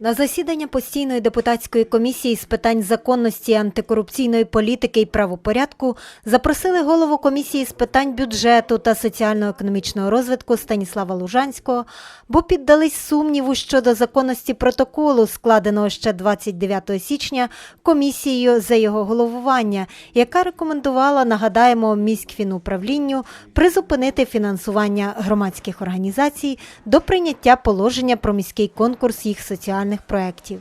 На засідання постійної депутатської комісії з питань законності, антикорупційної політики і правопорядку запросили голову комісії з питань бюджету та соціально-економічного розвитку Станіслава Лужанського, бо піддались сумніву щодо законності протоколу, складеного ще 29 січня комісією за його головування, яка рекомендувала, нагадаємо, міськфінуправлінню призупинити фінансування громадських організацій до прийняття положення про міський конкурс їх соціальних проєктів.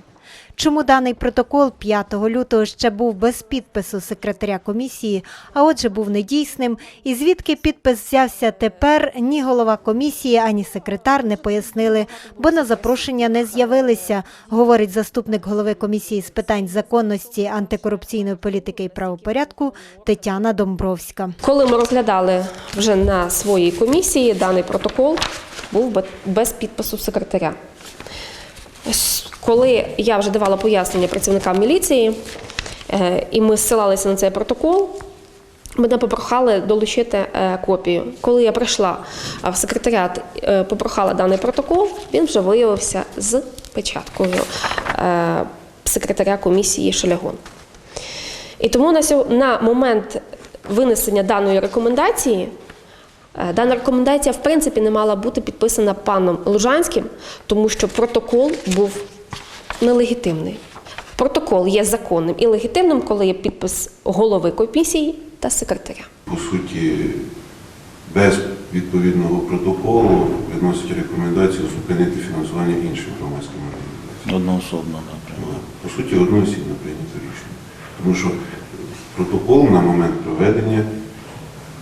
Чому даний протокол 5 лютого ще був без підпису секретаря комісії, а отже був недійсним, і звідки підпис взявся тепер, ні голова комісії, ані секретар не пояснили, бо на запрошення не з'явилися, говорить заступник голови комісії з питань законності, антикорупційної політики і правопорядку Тетяна Домбровська. Коли ми розглядали вже на своїй комісії, даний протокол був без підпису секретаря. Коли я вже давала пояснення працівникам міліції, е, і ми зсилалися на цей протокол, мене попрохали долучити е, копію. Коли я прийшла в секретаріат, е, попрохала даний протокол, він вже виявився з печаткою е, секретаря комісії Шелягон. І тому на, момент винесення даної рекомендації, е, дана рекомендація в принципі не мала бути підписана паном Лужанським, тому що протокол був нелегітимний. Протокол є законним і легітимним, коли є підпис голови комісії та секретаря. по суті, без відповідного протоколу відносить рекомендацію зупинити фінансування іншим громадським організаціям. Одноособно, наприклад. По суті, одноосібно прийнято рішення. Тому що протокол на момент проведення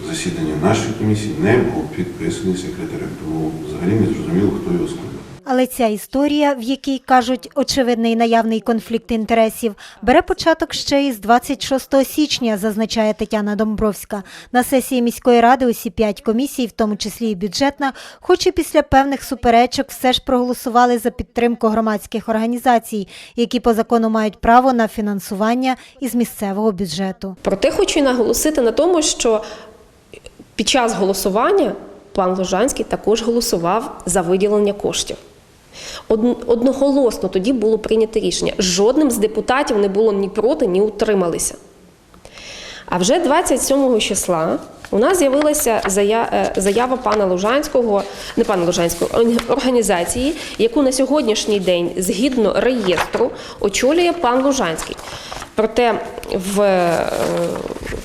засідання нашої комісії не був підписаний секретарем. Тому взагалі не зрозуміло, хто його складав. Але ця історія, в якій кажуть очевидний наявний конфлікт інтересів, бере початок ще із 26 січня, зазначає Тетяна Домбровська. На сесії міської ради усі п'ять комісій, в тому числі і бюджетна, хоч і після певних суперечок, все ж проголосували за підтримку громадських організацій, які по закону мають право на фінансування із місцевого бюджету. Проте хочу наголосити на тому, що під час голосування пан Лужанський також голосував за виділення коштів. Од- Одноголосно тоді було прийнято рішення. Жодним з депутатів не було ні проти, ні утрималися. А вже 27 числа у нас з'явилася е, заява пана Лужанського, не пана Лужанського, організації, яку на сьогоднішній день, згідно реєстру, очолює пан Лужанський. Проте в е,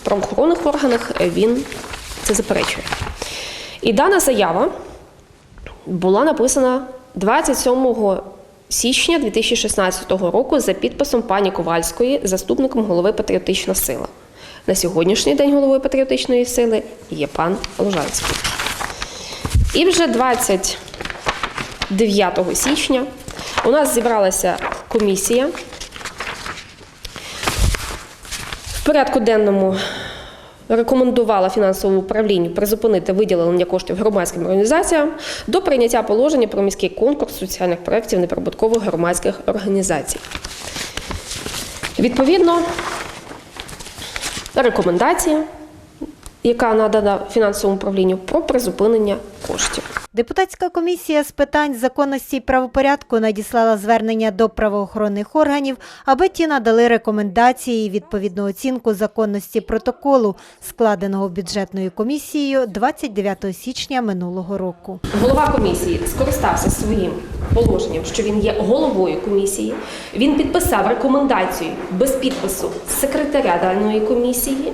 правоохоронних органах він це заперечує. І дана заява була написана 27 січня 2016 року за підписом пані Ковальської, заступником голови Патріотична сила. На сьогоднішній день головою Патріотичної сили є пан Лужанський. І вже 29 січня у нас зібралася комісія. В порядку денному рекомендувала фінансовому управлінню призупинити виділення коштів громадським організаціям до прийняття положення про міський конкурс соціальних проєктів неприбуткових громадських організацій. Відповідно, рекомендація, яка надана фінансовому управлінню про призупинення коштів. Депутатська комісія з питань законності і правопорядку надіслала звернення до правоохоронних органів, аби ті надали рекомендації і відповідну оцінку законності протоколу, складеного бюджетною комісією 29 січня минулого року. Голова комісії скористався своїм положенням, що він є головою комісії. Він підписав рекомендацію без підпису секретаря даної комісії.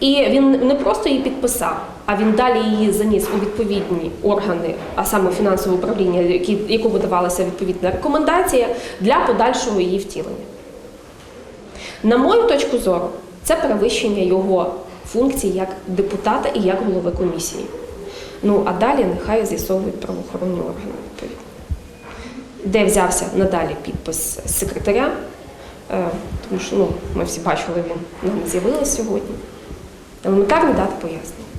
І він не просто її підписав, а він далі її заніс у відповідні органи, а саме фінансове управління, які, якому давалася відповідна рекомендація для подальшого її втілення. На мою точку зору, це перевищення його функцій як депутата і як голови комісії. Ну а далі нехай з'ясовують правоохоронні органи відповідно. Де взявся надалі підпис секретаря, е, тому що ну, ми всі бачили, він нам не з'явилось сьогодні. Елементарно дати пояснення.